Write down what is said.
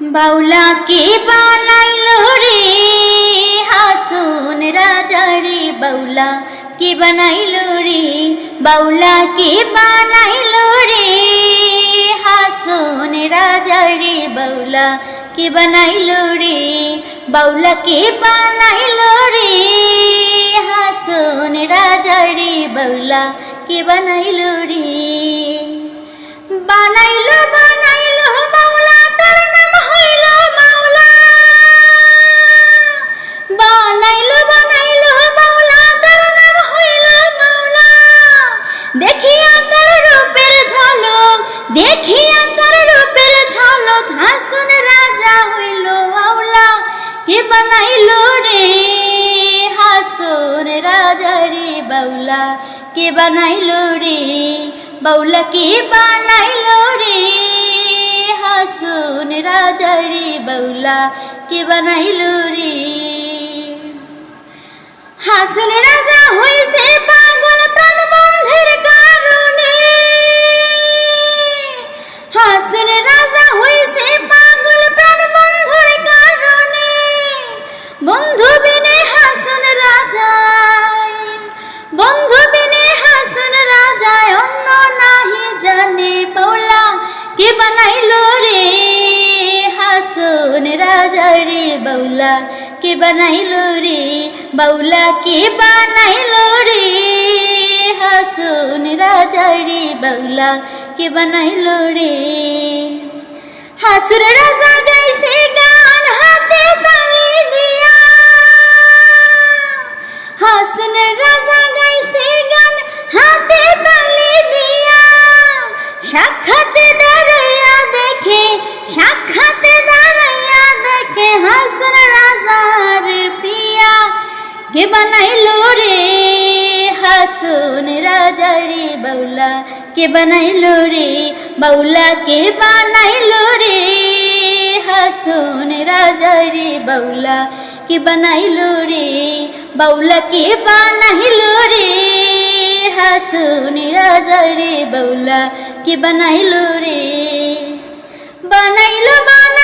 বাউলা কে বানাইল রে? হাসুন রাজা রে, বাউলা কে বানাইল রে? বাউলা কে বানাইল রে? হাসুন রাজা রে, বাউলা কে বানাইল রে? বাউলা কে বানাইল রে? হাসুন রাজা রে, বাউলা কে বানাইল রে? বানাইলো বানাইলো দেখিয়া তার রূপের ঝলক, হাসুন রাজা হইল মাওলা কে বানাইলো রে? হাসুন রাজা রে বাউলা। কে বানাইলো রে? বাউলা কে বানাইলো রে? হাসুন রাজা রে বাউলা। কে বানাইলো রে? হাসুন রাজা বন্ধু বিনে হাসুন রাজায় বন্ধু বিনে হাসুন রাজায় অন্য নাহি জানে বাউলা কে বানাইলো রে? হাসুন রাজা রে, বাউলা কে বানাইলো রে? বাউলা কে বানাইলো রে? হাসুন রাজা রে, বাউলা কে বানাইলো রে? হাসুর রাজা হাসন রাজা গাইছে গান, হাতে তালি দিয়া। সাক্ষাতে দাঁড়াইয়া দেখে, সাক্ষাতে দাঁড়াইয়া দেখে হাসন রাজার প্রিয়া। কে বানাইলো রে হাসুন রাজা রে বাউলা? কে বানাইলো রে বাউলা? কে বানাইলো রে হাসুন রাজা রে বাউলা? কে বানাইলো রে বাউলা কে বানাইলো রে? হাসুন রাজা রে বাউলা কে বানাইলো রে? বানাইলো বানাইলো